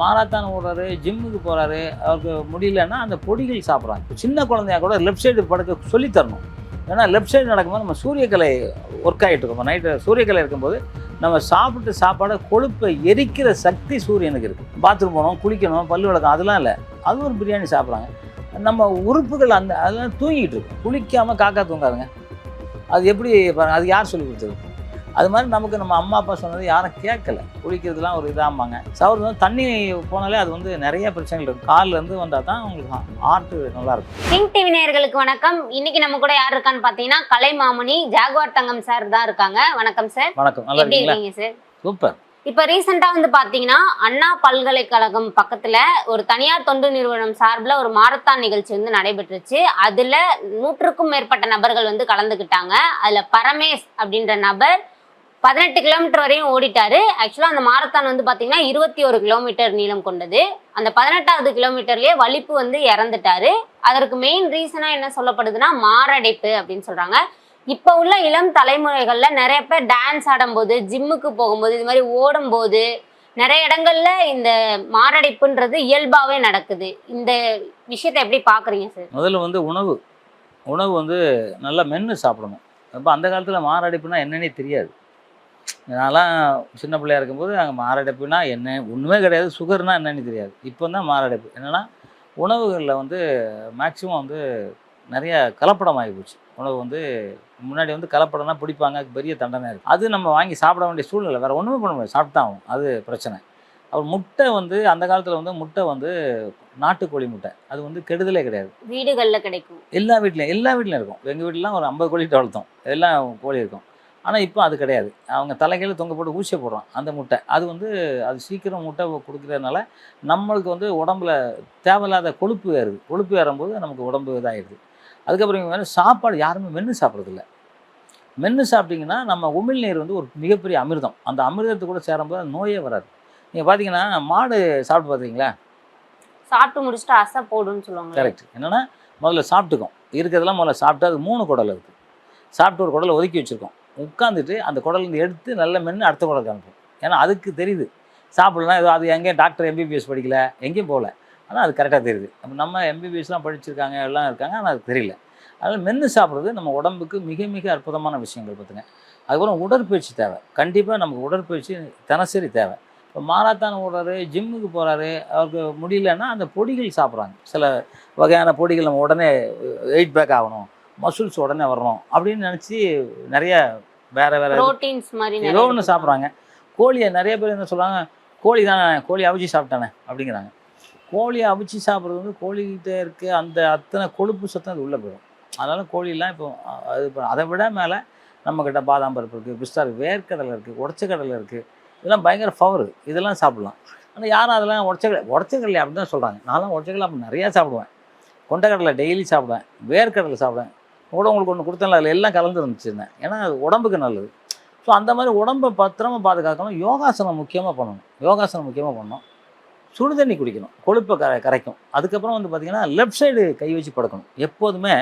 மாராத்தான் ஓடுறாரு ஜிம்முக்கு போகிறாரு அவருக்கு முடியலன்னா அந்த பொடிகள் சாப்பிட்றாங்க. சின்ன குழந்தையா கூட லெஃப்ட் சைடு படுக்க சொல்லித் தரணும் ஏன்னா லெஃப்ட் சைடு நடக்கும்போது நம்ம சூரியக்கலை ஒர்க் ஆகிட்டு இருக்கோம். நைட்டு சூரியக்கலை இருக்கும்போது நம்ம சாப்பிட்டு சாப்பாடை கொழுப்பை எரிக்கிற சக்தி சூரியனுக்கு இருக்குது பாத்ரூம் போகணும் குளிக்கணும் பல்லு விளக்கம் அதெல்லாம் இல்லை. அது ஒரு பிரியாணி சாப்பிட்றாங்க. நம்ம உறுப்புகள் அந்த அதெல்லாம் தூங்கிட்டு இருக்கும் குளிக்காமல் காக்கா தூங்காதுங்க. அது எப்படி அது யார் சொல்லி கொடுத்தது? அது மாதிரி நமக்கு நம்ம அம்மா அப்பா சொன்னது யாரும் கேட்கல. குளிக்கிறதுலாம் ஒரு இதாம்பாங்க. சவுறு வந்து தண்ணி போனாலே அது வந்து நிறைய பிரச்சனைகள் இருக்கும். கால்ல இருந்து வந்தால் தான் உங்களுக்கு ஹார்ட்டு நல்லா இருக்கும் கிங் டிவி நேயர்களுக்கு வணக்கம். இன்னைக்கு நம்ம கூட யார் இருக்கான்னு பாத்தீங்கன்னா கலைமாமணி ஜாகுவார் தங்கம் சார் தான் இருக்காங்க. வணக்கம் சார் வணக்கம். நல்லா இருக்கீங்க சார் சூப்பர். இப்ப ரீசெண்டா வந்து பாத்தீங்கன்னா அண்ணா பல்கலைக்கழகம் பக்கத்துல ஒரு தனியார் தொண்டு நிறுவனம் சார்பில் ஒரு மாரத்தான் நிகழ்ச்சி வந்து நடைபெற்றுச்சு. அதுல நூற்றுக்கும் மேற்பட்ட நபர்கள் வந்து கலந்துக்கிட்டாங்க. அதுல பரமேஷ் அப்படின்ற நபர் பதினெட்டு கிலோமீட்டர் வரையும் ஓடிட்டாரு. ஆக்சுவலா அந்த மாரத்தான் வந்து பாத்தீங்கன்னா இருபத்தி ஒரு கிலோமீட்டர் நீளம் கொண்டது. அந்த பதினெட்டாவது கிலோமீட்டர்லயே வலிப்பு வந்து இறந்துட்டாரு. அதற்கு மெயின் ரீசனா என்ன சொல்லப்படுதுன்னா மாரடைப்பு அப்படின்னு சொல்றாங்க. இப்போ உள்ள இளம் தலைமுறைகள்ல நிறைய பேர் டான்ஸ் ஆடும்போது ஜிம்முக்கு போகும்போது இது மாதிரி ஓடும்போது நிறைய இடங்கள்ல இந்த மாரடைப்புன்றது இயல்பாவே நடக்குது. இந்த விஷயத்தை எப்படி பாக்குறீங்க சார் முதல்ல வந்து உணவு. உணவு வந்து நல்லா மென்று சாப்பிடணும். இப்போ அந்த காலத்தில் மாரடைப்புனா என்னன்னே தெரியாது. நான்லாம் சின்ன பிள்ளையா இருக்கும்போது அங்கே மாரடைப்புனா என்ன? ஒன்றுமே கிடையாது. சுகர்னா என்னன்னு தெரியாது. இப்போ தான் மாரடைப்பு. என்னென்னா உணவுகளில் வந்து மேக்ஸிமம் வந்து நிறைய கலப்படம் ஆகி போச்சு. உணவு வந்து முன்னாடி வந்து கலப்படம்னா பிடிப்பாங்க பெரிய தண்டனை இருக்குது அது நம்ம வாங்கி சாப்பிட வேண்டிய சூழ்நிலை. வேறு ஒன்றுமே பண்ண முடியாது. சாப்பிட்டு தான் ஆகும் அது பிரச்சனை. அப்புறம் முட்டை வந்து அந்த காலத்தில் வந்து முட்டை வந்து நாட்டுக்கோழி முட்டை. அது வந்து கெடுதலே கிடையாது. வீடுகள்ல கிடைக்கும். எல்லா வீட்லையும் எல்லா வீட்லையும் இருக்கும். எங்கள் வீட்டிலாம் ஒரு ஐம்பது கோழி வளர்த்தோம். எல்லாம் கோழி இருக்கும். ஆனால் இப்போ அது கிடையாது. அவங்க தலைகையில் தொங்க போட்டு ஊசியை போடுறோம் அந்த முட்டை. அது வந்து அது சீக்கிரம் முட்டை கொடுக்குறதுனால நம்மளுக்கு வந்து உடம்புல தேவையில்லாத கொழுப்பு ஏறுது. கொழுப்பு ஏறும்போது நமக்கு உடம்பு இதாகிடுது அதுக்கப்புறம் வந்து சாப்பாடு யாருமே மென்று சாப்பிட்றதில்ல. மென்று சாப்பிட்டிங்கன்னா நம்ம உமிழ்நீர் வந்து ஒரு மிகப்பெரிய அமிர்தம். அந்த அமிர்தத்து கூட சேரும்போது நோயே வராது. நீங்கள் பார்த்தீங்கன்னா மாடு சாப்பிட்டு பார்த்துருக்கீங்களா சாப்பிட்டு முடிச்சுட்டு அசை போடுன்னு சொல்லுவாங்க கரெக்ட் என்னன்னா முதல்ல சாப்பிட்டுக்கும். இருக்கிறதெல்லாம் முதல்ல சாப்பிட்டு அது மூணு குடல் இருக்குது சாப்பிட்டு ஒரு குடலை ஒதுக்கி வச்சுருக்கோம். உட்காந்துட்டு அந்த குடலேருந்து எடுத்து நல்ல மென்று அடுத்த குடலுக்கு அனுப்பும். ஏன்னா அதுக்கு தெரியுது. சாப்பிடலாம் ஏதோ அது எங்கேயும் டாக்டர் எம்பிபிஎஸ் படிக்கல எங்கேயும் போகல. ஆனால் அது கரெக்டாக தெரியுது. அப்போ நம்ம எம்பிபிஎஸ்லாம் படிச்சிருக்காங்க எல்லாம் இருக்காங்க ஆனால் அது தெரியல. அதனால் மென்று சாப்பிட்றது நம்ம உடம்புக்கு மிக மிக அற்புதமான விஷயங்கள் பார்த்துங்க. அதுக்கப்புறம் உடற்பயிற்சி தேவை. கண்டிப்பாக நமக்கு உடற்பயிற்சி தினசரி தேவை. இப்போ மாராத்தான் ஓடுறாரு ஜிம்முக்கு போகிறாரு அவருக்கு முடியலன்னா அந்த பொடிகள் சாப்பிட்றாங்க. சில வகையான பொடிகள் நம்ம உடனே uh, எயிட் பேக் ஆகணும். மசில்ஸ் உடனே வரணும் அப்படின்னு நினச்சி நிறைய வேறு வேறு ஏதோ ஒன்று. சாப்பிட்றாங்க. கோழியை நிறைய பேர் என்ன சொல்கிறாங்க கோழி தானே கோழி அவிச்சு சாப்பிட்டானே அப்படிங்கிறாங்க. கோழியை அவிச்சு சாப்பிட்றது வந்து கோழிகிட்ட இருக்க அந்த அத்தனை கொழுப்பு சத்தம் அது உள்ளே போயிடும். அதனால் கோழிலாம் இப்போ அது இப்போ அதை விட மேலே நம்மக்கிட்ட பாதாம் பருப்பு இருக்குது பிஸ்தா இருக்குது வேர்க்கடலை இருக்குது உடச்சக்கடலை இருக்குது இதெல்லாம் பயங்கர பவர் இதெல்லாம் சாப்பிடலாம். ஆனால் யாரும் அதெல்லாம் உடச்சக்கடலை உடச்சக்கடலை அப்படி தான் சொல்கிறாங்க நான்லாம் உடச்சக்கடலை அப்படி நிறையா சாப்பிடுவேன். கொண்டக்கடலை டெய்லி சாப்பிடுவேன் வேர்க்கடலை சாப்பிடுவேன். கூட உங்களுக்கு ஒன்று கொடுத்தேன்ல அதில் எல்லாம் கலந்து இருந்துச்சுருந்தேன் ஏன்னா அது உடம்புக்கு நல்லது. ஸோ அந்த மாதிரி உடம்பை பத்திரமா பாதுகாக்கணும் யோகாசனம் முக்கியமாக பண்ணணும். யோகாசனம் முக்கியமாக பண்ணணும். சுடு தண்ணி குடிக்கணும். கொழுப்பை கரை கரைக்கும். அதுக்கப்புறம் வந்து பார்த்திங்கன்னா லெஃப்ட் சைடு கை வச்சு படுக்கணும். எப்போதுமே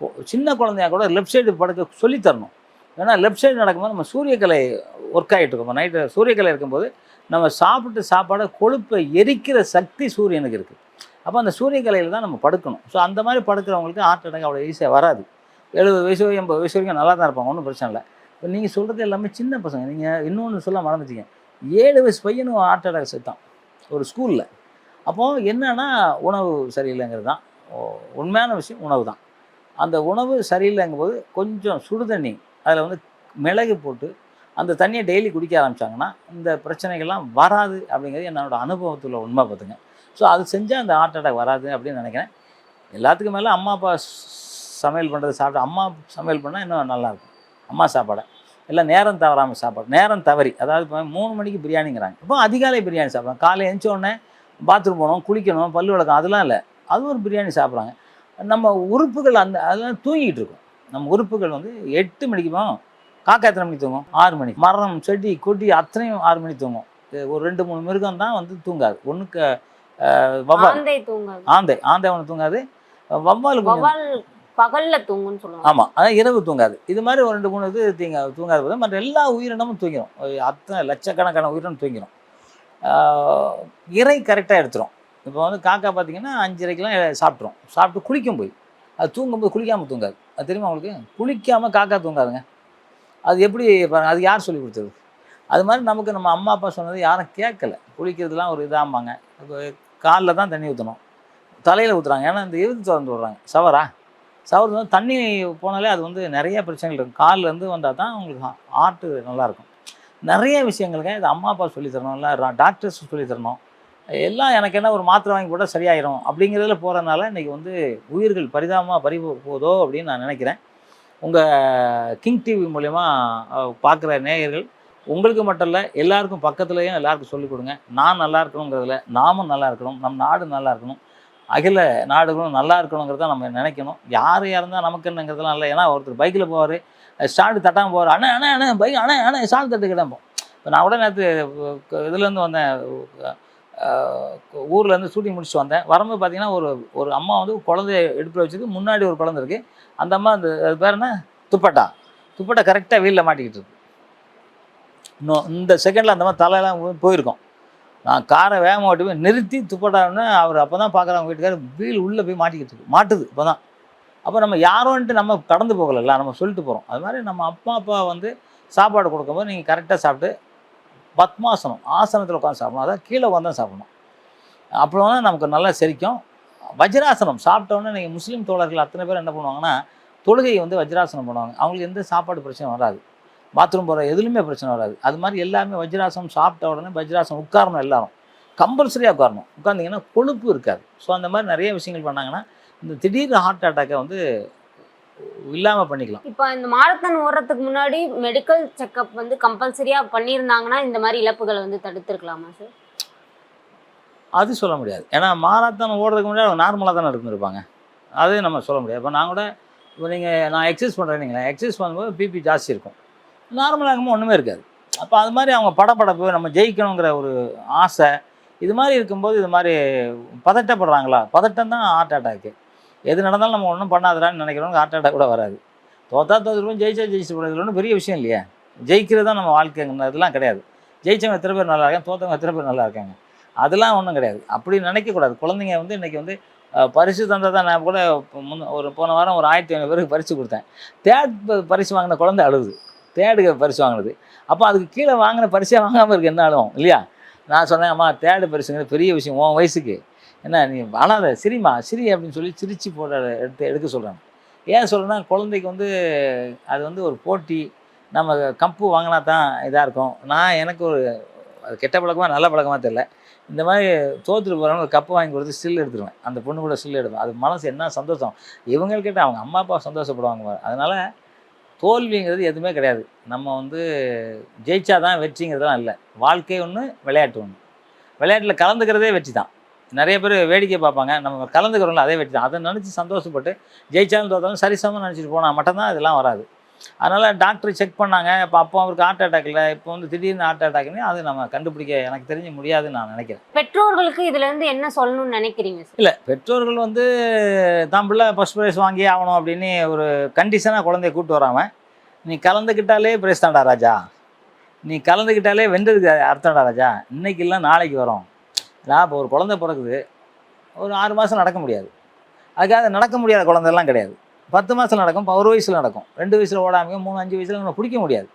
கொ- சின்ன குழந்தையா கூட லெஃப்ட் சைடு படுக்க சொல்லித் தரணும் ஏன்னா லெஃப்ட் சைடு நடக்கும்போது நம்ம சூரியக்கலை ஒர்க் ஆகிட்டு இருக்கோம். நைட்டு சூரியக்கலை இருக்கும்போது நம்ம சாப்பிட்டு சாப்பாடை கொழுப்பை எரிக்கிற சக்தி சூரியனுக்கு இருக்குது அப்போ அந்த சூரியக்கலையில் தான் நம்ம படுக்கணும். ஸோ அந்த மாதிரி படுக்கிறவங்களுக்கு ஹார்ட் அட்டாக் அவ்வளோ ஈஸியாக வராது. எழுபது வயசு எண்பது வயசு வரைக்கும் நல்லா தான் இருப்பாங்க ஒன்றும் பிரச்சனை இல்லை. இப்போ நீங்கள் சொல்கிறது எல்லாமே சின்ன பசங்க நீங்கள் இன்னொன்று சொல்ல மறந்துட்டீங்க. ஏழு வயசு பையனும் ஹார்ட் அட்டாக் செத்தான் ஒரு ஸ்கூலில் அப்போது என்னென்னா உணவு சரியில்லைங்கிறது தான். உண்மையான விஷயம் உணவு தான். அந்த உணவு சரியில்லைங்கும்போது கொஞ்சம் சுடு தண்ணி அதில் வந்து மிளகு போட்டு அந்த தண்ணியை டெய்லி குடிக்க ஆரம்பித்தாங்கன்னா இந்த பிரச்சனைகள்லாம் வராது அப்படிங்கிறது என்னோட அனுபவத்தில் உண்மை பார்த்துங்க. ஸோ அது செஞ்சால் அந்த ஹார்ட் அட்டாக் வராது அப்படின்னு நினைக்கிறேன். எல்லாத்துக்கும் மேலே அம்மா அப்பா சமையல் பண்ணுறது சாப்பிட்டு அம்மா சமையல் பண்ணால் இன்னும் நல்லாயிருக்கும் அம்மா சாப்பாடை. எல்லாம் நேரம் தவறாமல் சாப்பாடு. நேரம் தவறி. அதாவது இப்போ மூணு மணிக்கு பிரியாணிங்கிறாங்க. இப்போ அதிகாலை பிரியாணி சாப்பிட்றாங்க. காலை எழுந்த உடனே பாத்ரூம் போகணும் குளிக்கணும் பல்லு விளக்கம் அதெல்லாம் இல்லை. அது ஒரு பிரியாணி சாப்பிட்றாங்க. நம்ம உறுப்புகள் அந்த அதெல்லாம் தூங்கிட்டு இருக்கும். நம்ம உறுப்புகள் வந்து எட்டு மணிக்கு போகும் காக்கா எத்தனை மணிக்கு தூங்கும்? ஆறு மணி. மரம் செடி கொடி அத்தனையும் ஆறு மணிக்கு தூங்கும். ஒரு ரெண்டு மூணு மிருகம் தான் வந்து தூங்காது. ஒன்றுக்கு வவ்வால். ஆந்தை ஆந்தை ஒன்று தூங்காது. வவ்வால் பகல்ல தூங்குன்னு சொல்லுவாங்க. ஆமாம் அதான் இரவு தூங்காது. இது மாதிரி ஒரு ரெண்டு மூணு இது தீங்க தூங்காது போது மற்ற எல்லா உயிரினமும் தூங்கிடும் அத்தனை லட்சக்கணக்கான உயிரினம் தூங்கிடும் இறை கரெக்டாக எடுத்துரும். இப்போ வந்து காக்கா பார்த்தீங்கன்னா அஞ்சரைக்கெலாம் சாப்பிட்ரும் சாப்பிட்டு குளிக்கும் போய் அது தூங்கும்போது குளிக்காமல் தூங்காது. அது தெரியுமா உங்களுக்கு? குளிக்காமல் காக்கா தூங்காதுங்க. அது எப்படி அது யார் சொல்லி கொடுத்தது? அது மாதிரி நமக்கு நம்ம அம்மா அப்பா சொன்னது யாரும் கேட்கல. குளிக்கிறதுலாம் ஒரு இதாம்பாங்க. காலில் தான் தண்ணி ஊற்றணும் தலையில் ஊற்றுறாங்க ஏன்னா இந்த எழுதி திறந்து விடுறாங்க. சவரா? சவரு வந்து தண்ணி போனாலே அது வந்து நிறைய பிரச்சனைகள் இருக்கும். காலிலேருந்து வந்தால் தான் உங்களுக்கு ஆர்ட்டு நல்லாயிருக்கும். நிறைய விஷயங்களுங்க இது அம்மா அப்பா சொல்லித்தரணும். இல்லை டாக்டர்ஸ் சொல்லித் தரணும். எல்லாம் எனக்கு என்ன ஒரு மாத்திரை வாங்கி போட்டால் சரியாயிரும். அப்படிங்கிறதுல போகிறதுனால இன்றைக்கி வந்து உயிர்கள் பரிதாபமாக பறி போதோ அப்படின்னு நான் நினைக்கிறேன். உங்கள் கிங் டிவி மூலயமா பார்க்குற நேயர்கள் உங்களுக்கு மட்டும் இல்லை எல்லாருக்கும் பக்கத்துலேயும் எல்லாருக்கும் சொல்லிக் கொடுங்க. நான் நல்லா இருக்கணுங்கிறதுல நாமும் நல்லா இருக்கணும் நம் நாடு நல்லா இருக்கணும் அகில நாடுகளும் நல்லா இருக்கணுங்கிறத நம்ம நினைக்கணும். யார் இருந்தால் நமக்கு என்னங்கிறதுலாம் இல்லை. ஏன்னா ஒருத்தர் பைக்கில் போவார் ஸ்டாண்டு தட்டாமல் போவார் அண்ணே அண்ணே அண்ணே பைக் அண்ணே அண்ணே ஸ்டாண்டு தட்டு கிடப்போம் இப்போ நான் உடனே நேற்று இதுலேருந்து வந்தேன் ஊர்லேருந்து ஷூட்டிங் முடிச்சுட்டு வந்தேன். வரும்போது பார்த்தீங்கன்னா ஒரு ஒரு அம்மா வந்து குழந்தைய எடுப்பில் வச்சுருக்கு. முன்னாடி ஒரு குழந்தை இருக்குது அந்த அம்மா அந்த அது பேர் என்ன? துப்பட்டா. துப்பட்டா கரெக்டாக வீலில் மாட்டிக்கிட்டு இருக்கு. இன்னும் இந்த செகண்டில் அந்த மாதிரி தலையெல்லாம் போயிருக்கோம். நான் காரை வேகமாக ஓட்டி போய் நிறுத்தி துப்பட்டான்னு அவர் அப்போ தான் பார்க்குறாங்க வீட்டுக்காரர் வீல் உள்ளே போய் மாட்டிக்கிட்டு இருக்கு. மாட்டுது இப்போ தான் அப்போ நம்ம யாரோன்ட்டு நம்ம கடந்து போகலைல்ல நம்ம சொல்லிட்டு போகிறோம் அது மாதிரி நம்ம அப்பா அப்பா வந்து சாப்பாடு கொடுக்கும்போது நீங்கள் கரெக்டாக சாப்பிட்டு பத்மாசனம் ஆசனத்தில் உட்காந்து சாப்பிடணும். அதான் கீழே உட்காந்து தான் சாப்பிடணும். அப்புறம் தான் நமக்கு நல்லா செரிக்கும். வஜ்ராசனம் சாப்பிட்டோன்னே நீங்கள் முஸ்லீம் தோழர்கள் அத்தனை பேர் என்ன பண்ணுவாங்கன்னா தொழுகை வந்து வஜ்ராசனம் பண்ணுவாங்க. அவங்களுக்கு எந்த சாப்பாடு பிரச்சனை வராது. பாத்ரூம் போகிற எதுலையுமே பிரச்சனை வராது. அது மாதிரி எல்லாமே வஜ்ராசனம் சாப்பிட்ட உடனே வஜ்ராசனம் உட்காரணும் எல்லாரும். கம்பல்சரியாக உட்காரணும். உட்காந்திங்கன்னா கொழுப்பு இருக்காது. ஸோ அந்த மாதிரி நிறைய விஷயங்கள் பண்ணாங்கன்னா இந்த திடீர் ஹார்ட் அட்டாக்கை வந்து இல்லாமல் பண்ணிக்கலாம். இப்போ இந்த மாரத்தான் ஓடுறதுக்கு முன்னாடி மெடிக்கல் செக்கப் வந்து கம்பல்சரியா பண்ணியிருந்தாங்கன்னா இந்த மாதிரி இழப்புகளை வந்து தடுத்திருக்கலாமா சார் அது சொல்ல முடியாது. ஏன்னா மாராத்தான் ஓடுறதுக்கு முன்னாடி அவங்க நார்மலாக தானே இருந்திருப்பாங்க. அது நம்ம சொல்ல முடியாது. இப்போ நான் கூட இப்போ நீங்கள் நான் எக்ஸசைஸ் பண்ணுறேன் நீங்களே எக்ஸசைஸ் பண்ணும்போது பிபி ஜாஸ்தி இருக்கும். நார்மலாகவும் ஒன்றுமே இருக்காது. அப்போ அது மாதிரி அவங்க படப்படப்பு நம்ம ஜெயிக்கணுங்கிற ஒரு ஆசை இது மாதிரி இருக்கும்போது இது மாதிரி பதட்டப்படுறாங்களா? பதட்டம் தான் ஹார்ட் அட்டாக்கு எது நடந்தாலும் நம்ம ஒன்றும் பண்ணாதடான்னு நினைக்கிறவங்க ஹார்ட் அட்டாக் கூட வராது. தோத்தா தோத்துருவோம் ஜெயிச்சா ஜெயிச்சு போகிறது ஒன்றும் பெரிய விஷயம் இல்லையா. ஜெயிக்கிறது தான் நம்ம வாழ்க்கைங்கிறதுலாம் கிடையாது. ஜெயிச்சவங்க எத்தனை பேர் நல்லா இருக்காங்க தோத்தவங்க எத்தனை பேர் நல்லா இருக்காங்க. அதெல்லாம் ஒன்றும் கிடையாது. அப்படி நினைக்கக்கூடாது. குழந்தைங்க வந்து இன்றைக்கி வந்து பரிசு தந்தால் தான் நான் கூட இப்போ ஒரு போன வாரம் ஒரு ஆயிரத்தி ஐநூறு பேருக்கு பரிசு கொடுத்தேன். தேர்ட் பரிசு வாங்கின குழந்தை அழுது தேர்டு பரிசு வாங்கினது. அப்போ அதுக்கு கீழே வாங்கின பரிசே வாங்காமல் இருக்கு என்ன ஆகும் இல்லையா? நான் சொன்னேன் அம்மா தேர்டு பரிசுங்கிறது பெரிய விஷயம் உன் வயசுக்கு. என்ன நீ அனாத சிரிமா சிரி அப்படின்னு சொல்லி சிரிச்சு போட எடுத்து எடுக்க சொல்கிறாங்க ஏன் சொல்கிறேன்னா குழந்தைக்கு வந்து அது வந்து ஒரு போட்டி நம்ம கப்பு வாங்கினா தான் இதாக இருக்கும். நான் எனக்கு ஒரு அது கெட்ட பழக்கமாக நல்ல பழக்கமாக தெரில இந்த மாதிரி தோற்றுட்டு போகிறவங்க ஒரு கப்பு வாங்கி கொடுத்து ஸ்டில் எடுத்துருவேன். அந்த பொண்ணு கூட ஸ்டில் எடுப்பேன். அது மனசு என்ன சந்தோஷம். இவங்கள்கிட்ட அவங்க அம்மா அப்பா சந்தோஷப்படுவாங்க அதனால் தோல்விங்கிறது எதுவுமே கிடையாது. நம்ம வந்து ஜெயிச்சாதான் வெற்றிங்கிறதுலாம் இல்லை. வாழ்க்கை ஒன்று விளையாட்டு ஒன்று விளையாட்டில் கலந்துக்கிறதே வெற்றி தான் நிறைய பேர் வேடிக்கை பார்ப்பாங்க. நம்ம கலந்துக்கிறோம்ல அதே வெற்றி தான் அதை நினச்சி சந்தோஷப்பட்டு ஜெயிச்சாலும் தோத்தாலும் சரிசமமாக நினச்சிட்டு போனால் மட்டும்தான் இதெல்லாம் வராது. அதனால் டாக்டர் செக் பண்ணாங்க. இப்போ அப்போ அவருக்கு ஹார்ட் அட்டாக் இல்லை. இப்போ வந்து திடீர்னு ஹார்ட் அட்டாக்னு அது நம்ம கண்டுபிடிக்க எனக்கு தெரிஞ்சு முடியாதுன்னு நான் நினைக்கிறேன். பெற்றோர்களுக்கு இதுல இருந்து என்ன சொல்லணும்னு நினைக்கிறீங்க இல்லை பெற்றோர்கள் வந்து தான் பிள்ளை ஃபஸ்ட் ப்ரைஸ் வாங்கி ஆகணும் அப்படின்னு ஒரு கண்டிஷனாக குழந்தைய கூப்பிட்டு வராம நீ கலந்துக்கிட்டாலே ப்ரைஸ் தான்டா ராஜா. நீ கலந்துக்கிட்டாலே வென்றதுக்கு அர்த்தம்டா ராஜா. இன்னைக்கு இல்லை நாளைக்கு வரும். நான் இப்போ ஒரு குழந்தை பிறக்குது. ஒரு ஆறு மாதம் நடக்க முடியாது. அதுக்காக நடக்க முடியாத குழந்தைலாம் கிடையாது. பத்து மாதத்தில் நடக்கும் ஒரு வயசில் நடக்கும். ரெண்டு வயசில் ஓடாமையோ மூணு அஞ்சு வயசில் நம்ம பிடிக்க முடியாது.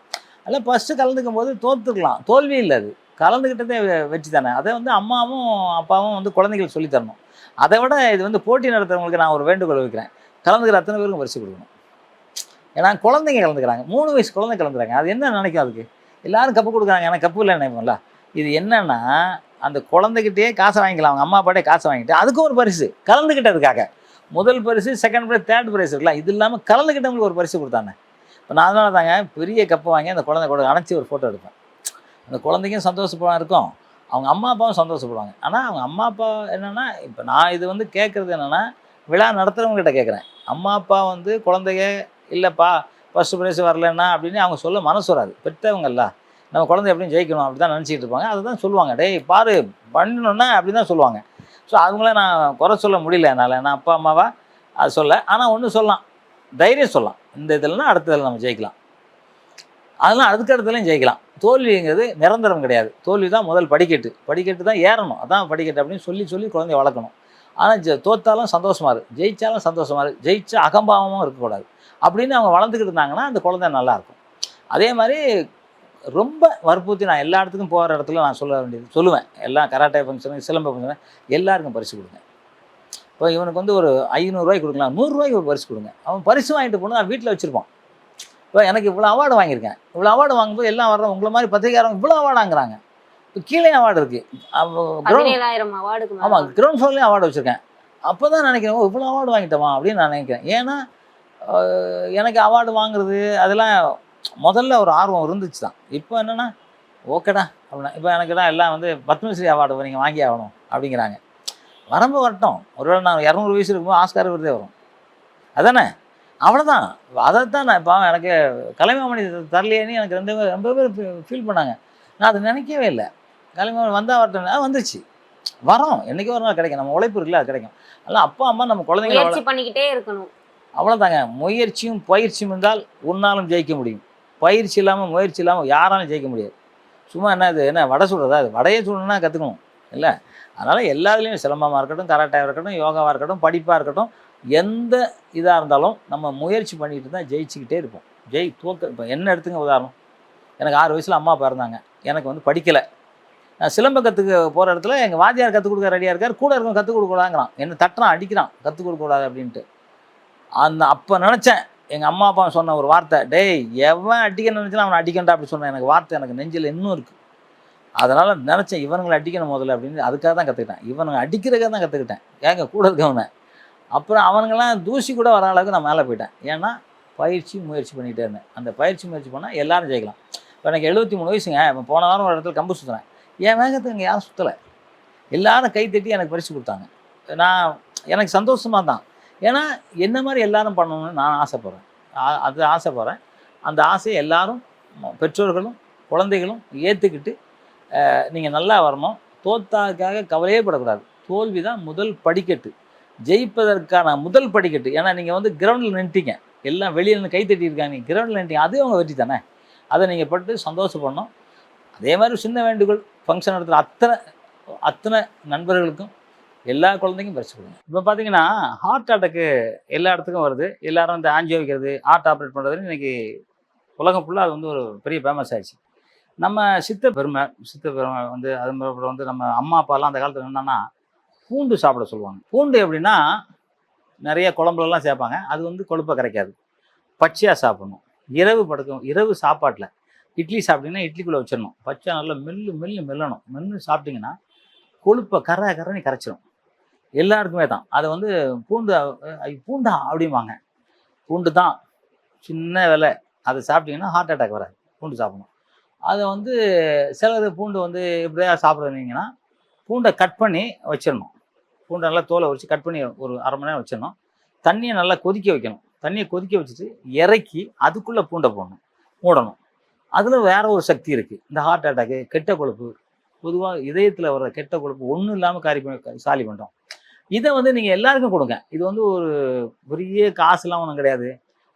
அதில் ஃபஸ்ட்டு கலந்துக்கும் போது தோற்றுக்கலாம் தோல்வி இல்லை அது. கலந்துக்கிட்டதே வச்சு வெற்றி தானே. அதை வந்து அம்மாவும் அப்பாவும் வந்து குழந்தைகளுக்கு சொல்லித்தரணும். அதை விட இது வந்து போட்டி நடத்துகிறவங்களுக்கு நான் ஒரு வேண்டுகோள் வைக்கிறேன். கலந்துக்கிற அத்தனை பேருக்கும் பரிசு கொடுக்கணும். ஏன்னா குழந்தைங்க கலந்துக்கிறாங்க. மூணு வயசு குழந்தை கலந்துக்கிறாங்க. அது என்ன நினைக்கும் அதுக்கு? எல்லாரும் கப்பு கொடுக்குறாங்க. எனக்கு கப்பு இல்லை நினைப்போம்ல. இது என்னன்னா அந்த குழந்தைகிட்டே காசை வாங்கிக்கலாம். அவங்க அம்மா அப்பாட்டே காசை வாங்கிட்டு அதுக்கும் ஒரு பரிசு. கலந்துக்கிட்டதுக்காக முதல் பரிசு செகண்ட் ப்ரைஸ் தேர்ட் ப்ரைஸ் இருக்கலாம் இது இல்லாமல் கலந்துக்கிட்டவங்களுக்கு ஒரு பரிசு கொடுத்தாங்க இப்போ நான் அதனால தாங்க பெரிய கப்பை வாங்கி அந்த குழந்தை கூட அணைச்சி ஒரு ஃபோட்டோ எடுப்பேன். அந்த குழந்தைக்கும் சந்தோஷப்படாக இருக்கும். அவங்க அம்மா அப்பாவும் சந்தோஷப்படுவாங்க. ஆனால் அவங்க அம்மா அப்பா என்னென்னா இப்போ நான் இது வந்து கேட்குறது என்னென்னா விழா நடத்துகிறவங்ககிட்ட கேட்குறேன் அம்மா அப்பா வந்து குழந்தைய இல்லைப்பா ஃபஸ்ட்டு ப்ரைஸ் வரலன்னா அப்படின்னு அவங்க சொல்ல மனசு வராது. பெற்றவங்கல்ல. நம்ம குழந்தை எப்படியும் ஜெயிக்கணும் அப்படி தான் நினச்சிட்டு இருப்பாங்க. அதை தான் சொல்லுவாங்க. டேய் பாரு பண்ணணுன்னா அப்படி தான் சொல்லுவாங்க. ஸோ அவங்கள நான் குறை சொல்ல முடியல என்னால். நான் அப்பா அம்மாவா? அது சொல்ல. ஆனால் ஒன்று சொல்லலாம். தைரியம் சொல்லலாம். இந்த இதில்னா அடுத்த இதில் நம்ம ஜெயிக்கலாம். அதெல்லாம் அதுக்கு இடத்துலையும் ஜெயிக்கலாம். தோல்விங்கிறது நிரந்தரம் கிடையாது. தோல்வி தான் முதல் படிக்கட்டு. படிக்கட்டு தான் ஏறணும். அதான் படிக்கட்டு அப்படின்னு சொல்லி சொல்லி குழந்தைய வளர்க்கணும். ஆனால் ஜெ தோத்தாலும் சந்தோஷமாக இருக்குது ஜெயித்தாலும் சந்தோஷமாக இருக்குது ஜெயிச்சா அகம்பாவமும் இருக்கக்கூடாது. அப்படின்னு அவங்க வளர்ந்துக்கிட்டு இருந்தாங்கன்னா அந்த குழந்தை நல்லா இருக்கும் அதே மாதிரி ரொம்ப வற்புறுத்தி நான் எல்லா இடத்துக்கும் போகிற இடத்துல நான் சொல்ல வேண்டியது சொல்லுவேன். எல்லா கராட்டே ஃபங்க்ஷனு சிலம்ப ஃபங்க்ஷனு எல்லாருக்கும் பரிசு கொடுங்க. இப்போ இவனுக்கு வந்து ஒரு ஐநூறுரூவாய்க்கு கொடுக்கலாம் நூறுரூவாய்க்கு ஒரு பரிசு கொடுங்க. அவன் பரிசு வாங்கிட்டு போனால் அவன் வீட்டில் வச்சுருப்பான். இப்போ எனக்கு இவ்வளோ அவார்டு வாங்கியிருக்கேன். இவ்வளோ அவார்டு வாங்கும்போது எல்லாம் வர்றோம் உங்களை மாதிரி பத்திரிக்காரங்க இவ்வளோ அவார்டு வாங்குறாங்க இப்போ கீழே அவார்டு இருக்குது கிரௌண்ட் ஆமாம் கிரவுண்ட் ஃப்ளோர்லேயும் அவார்டு வச்சுருக்கேன். அப்போ தான் நினைக்கிறேன் இவ்வளோ அவார்டு வாங்கிட்டோமா அப்படின்னு நான் நினைக்கிறேன். ஏன்னா எனக்கு அவார்டு வாங்குறது அதெல்லாம் முதல்ல ஒரு ஆர்வம் இருந்துச்சு தான் இப்போ என்னென்னா ஓகேடா அப்படின்னா இப்போ எனக்கு தான் எல்லாம் வந்து பத்மஸ்ரீ அவார்டு நீங்கள் வாங்கி ஆகணும் அப்படிங்கிறாங்க. வரம்பு வரட்டும். ஒருவேளை நான் இரநூறு வயசு இருக்கும்போது ஆஸ்கார் விருதே வரும். அதானே? அவ்வளோதான் அதை தான் நான் இப்போ எனக்கு கலைமாமணி தரலையேன்னு எனக்கு ரெண்டு பேர் ரொம்ப பேர் ஃபீல் பண்ணாங்க. நான் அதை நினைக்கவே இல்லை. கலைமாமணி வந்தால் வரட்டும். வந்துச்சு வரோம். என்றைக்கு ஒரு நாள் கிடைக்கும். நம்ம உழைப்பு இருக்குல்ல அது கிடைக்கும். அதெல்லாம் அப்பா அம்மா நம்ம குழந்தைங்க பண்ணிக்கிட்டே இருக்கணும். அவ்வளோதாங்க முயற்சியும் பயிற்சியும் இருந்தால் உன்னாலும் ஜெயிக்க முடியும். பயிற்சி இல்லாமல் முயற்சி இல்லாமல் யாராலும் ஜெயிக்க முடியாது. சும்மா என்னது என்ன வடை சுடுறதா? அது வடையை சுடணும்னா கற்றுக்கணும் இல்லை? அதனால் எல்லாத்துலேயும் சிலம்பமாக இருக்கட்டும் கராட்டாக இருக்கட்டும் யோகாவாக இருக்கட்டும் படிப்பாக இருக்கட்டும் எந்த இதாக இருந்தாலும் நம்ம முயற்சி பண்ணிட்டு தான் ஜெயிச்சுக்கிட்டே இருப்போம். ஜெய் தோக்க இப்போ என்ன எடுத்துங்க உதாரணம். எனக்கு ஆறு வயசில் அம்மா அப்பா இருந்தாங்க. எனக்கு வந்து படிக்கலை. நான் சிலம்ப கற்றுக்க போகிற இடத்துல எங்கள் வாத்தியார் கற்றுக் கொடுக்க ரெடியாக இருக்கார். கூட இருக்கவங்க கற்றுக் கொடுக்கூடாங்கிறான் என்ன தட்டுறான் அடிக்கிறான். கற்றுக் கொடுக்கக்கூடாது அப்படின்ட்டு. அந்த அப்போ நினச்சேன். எங்கள் அம்மா அப்பா சொன்ன ஒரு வார்த்தை டேய் எவன் அடிக்க நினச்சினா அவனை அடிக்கண்டா அப்படி சொன்னேன். எனக்கு வார்த்தை எனக்கு நெஞ்சில் இன்னும் இருக்குது அதனால் நினச்சேன் இவனுங்களை அடிக்கணும் முதல்ல அப்படின்னு. அதுக்காக தான் கற்றுக்கிட்டேன் இவனுங்க அடிக்கிறதுக்காக தான் கற்றுக்கிட்டேன் ஏங்க கூட இருக்கவனை. அப்புறம் அவனுங்கெல்லாம் தூசி கூட வர அளவுக்கு நான் மேலே போயிட்டேன். ஏன்னா பயிற்சி முயற்சி பண்ணிகிட்டே இருந்தேன். அந்த பயிற்சி முயற்சி பண்ணால் எல்லாரும் ஜெயிக்கலாம். இப்போ எனக்கு எழுபத்தி மூணு வயசுங்க. இப்போ போன வாரம் ஒரு இடத்துல கம்பு சுற்றுறேன் என் வேகத்துக்கு இங்கே யாரும் சுற்றலை எல்லாரும் கை தட்டி எனக்கு பரிசு கொடுத்தாங்க. நான் எனக்கு சந்தோஷமாக தான். ஏன்னா என்ன மாதிரி எல்லாரும் பண்ணணும்னு நான் ஆசைப்பட்றேன். அது ஆசைப்பட்றேன். அந்த ஆசையை எல்லாரும் பெற்றோர்களும் குழந்தைகளும் ஏற்றுக்கிட்டு நீங்கள் நல்லா வரணும். தோத்தாக்காக கவலையே படக்கூடாது. தோல்வி தான் முதல் படிக்கட்டு. ஜெயிப்பதற்கான முதல் படிக்கட்டு. ஏன்னா நீங்கள் வந்து கிரவுண்டில் நின்ட்டீங்க எல்லாம் வெளியில் கை தட்டியிருக்காங்க நீங்கள் கிரவுண்டில் நின்ட்டீங்க அதே அவங்க வெற்றி தானே? அதை நீங்கள் பட்டு சந்தோஷப்படணும். அதே மாதிரி சின்ன வேண்டுகோள் ஃபங்க்ஷன் இடத்துல அத்தனை அத்தனை நண்பர்களுக்கும் எல்லா குழந்தைக்கும் பரிசு கொடுங்க. இப்போ பார்த்தீங்கன்னா ஹார்ட் அட்டாக்கு எல்லா இடத்துக்கும் வருது. எல்லாரும் இந்த ஆஞ்சியோ வைக்கிறது ஹார்ட் ஆப்ரேட் பண்ணுறதுன்னு இன்னைக்கு உலகம் ஃபுல்லாக அது வந்து ஒரு பெரிய ஃபேமஸ் ஆயிடுச்சு. நம்ம சித்த பெருமை சித்த பெருமை வந்து அது மாதிரி வந்து நம்ம அம்மா அப்பாலாம் அந்த காலத்தில் என்னன்னா பூண்டு சாப்பிட சொல்லுவாங்க. பூண்டு எப்படின்னா நிறைய குழம்புலலாம் சேர்ப்பாங்க. அது வந்து கொழுப்பை கரைக்காது. பச்சையாக சாப்பிடணும். இரவு படுக்கும் இரவு சாப்பாட்டில். இட்லி சாப்பிட்டீங்கன்னா இட்லிக்குள்ளே வச்சிடணும். பச்சை நல்லா மெல்லு மெல்லு மெல்லணும். மென்று சாப்பிட்டிங்கன்னா கொழுப்பை கரை கரைன்னு கரைச்சிடும் எல்லாருக்குமே தான். அதை வந்து பூண்டு ஐ, பூண்டா அப்படிம்பாங்க. பூண்டு தான் சின்ன விலை. அதை சாப்பிட்டீங்கன்னா ஹார்ட் அட்டாக் வராது. பூண்டு சாப்பிடணும். அதை வந்து சிலர் பூண்டு வந்து எப்படியா சாப்பிட்றீங்கன்னா பூண்டை கட் பண்ணி வச்சிடணும். பூண்டை நல்லா தோலை உரிச்சு கட் பண்ணி ஒரு அரை மணி நேரம் வச்சிடணும். தண்ணியை நல்லா கொதிக்க வைக்கணும். தண்ணியை கொதிக்க வச்சுட்டு இறக்கி அதுக்குள்ளே பூண்டை போடணும். மூடணும். அதில் வேற ஒரு சக்தி இருக்குது இந்த ஹார்ட் அட்டாக்கு கெட்ட கொழுப்பு பொதுவாக இதயத்தில் வர கெட்ட கொழுப்பு ஒன்றும் இல்லாமல் காரி பண்ணி சாலி பண்ணுறோம் இதை வந்து நீங்கள் எல்லாருக்கும் கொடுங்க. இது வந்து ஒரு பெரிய காசுலாம் ஒன்றும் கிடையாது.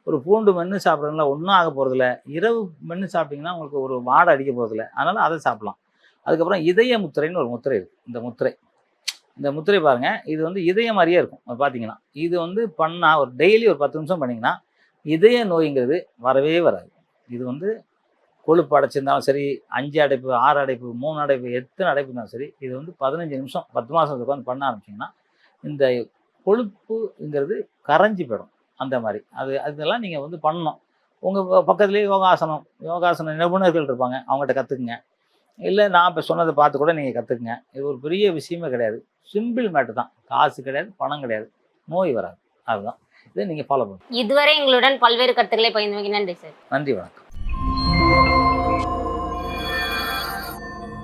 ஒரு பூண்டு மென்று சாப்பிட்றதுனால ஒன்றும் ஆக போகிறதில்ல இரவு மென்று சாப்பிட்டீங்கன்னா உங்களுக்கு ஒரு வாடை அடிக்க போகிறதில்ல அதனால் அதை சாப்பிட்லாம். அதுக்கப்புறம் இதய முத்திரைன்னு ஒரு முத்திரை இருக்குது இந்த முத்திரை. இந்த முத்திரை பாருங்கள் இது வந்து இதயம் மாதிரியே இருக்கும். பார்த்தீங்கன்னா இது வந்து பண்ணால் ஒரு டெய்லி ஒரு பத்து நிமிஷம் பண்ணிங்கன்னா இதய நோய்ங்கிறது வரவே வராது. இது வந்து கொழுப்பு அடைச்சிருந்தாலும் சரி அஞ்சு அடைப்பு ஆறு அடைப்பு மூணு அடைப்பு எத்தனை அடைப்பு இருந்தாலும் சரி இது வந்து பதினஞ்சு நிமிஷம் பத்து மாதம் உட்காந்து பண்ண ஆரம்பிச்சிங்கன்னா இந்த கொழுப்புங்கிறது கரைஞ்சி போயிடும் அந்த மாதிரி. அது அதெல்லாம் நீங்கள் வந்து பண்ணணும். உங்கள் பக்கத்துலேயே யோகாசனம் யோகாசன நிபுணர்கள் இருப்பாங்க அவங்ககிட்ட கற்றுக்குங்க இல்லை நான் இப்போ சொன்னதை பார்த்து கூட நீங்கள் கற்றுக்குங்க இது ஒரு பெரிய விஷயமே கிடையாது. சிம்பிள் மேட்டர் தான். காசு கிடையாது பணம் கிடையாது. நோய் வராது. அதுதான். இதை நீங்கள் ஃபாலோ பண்ணுங்க இதுவரை எங்களுடன் பல்வேறு கருத்துக்களை பகிர்ந்து நன்றி சார். நன்றி வணக்கம்.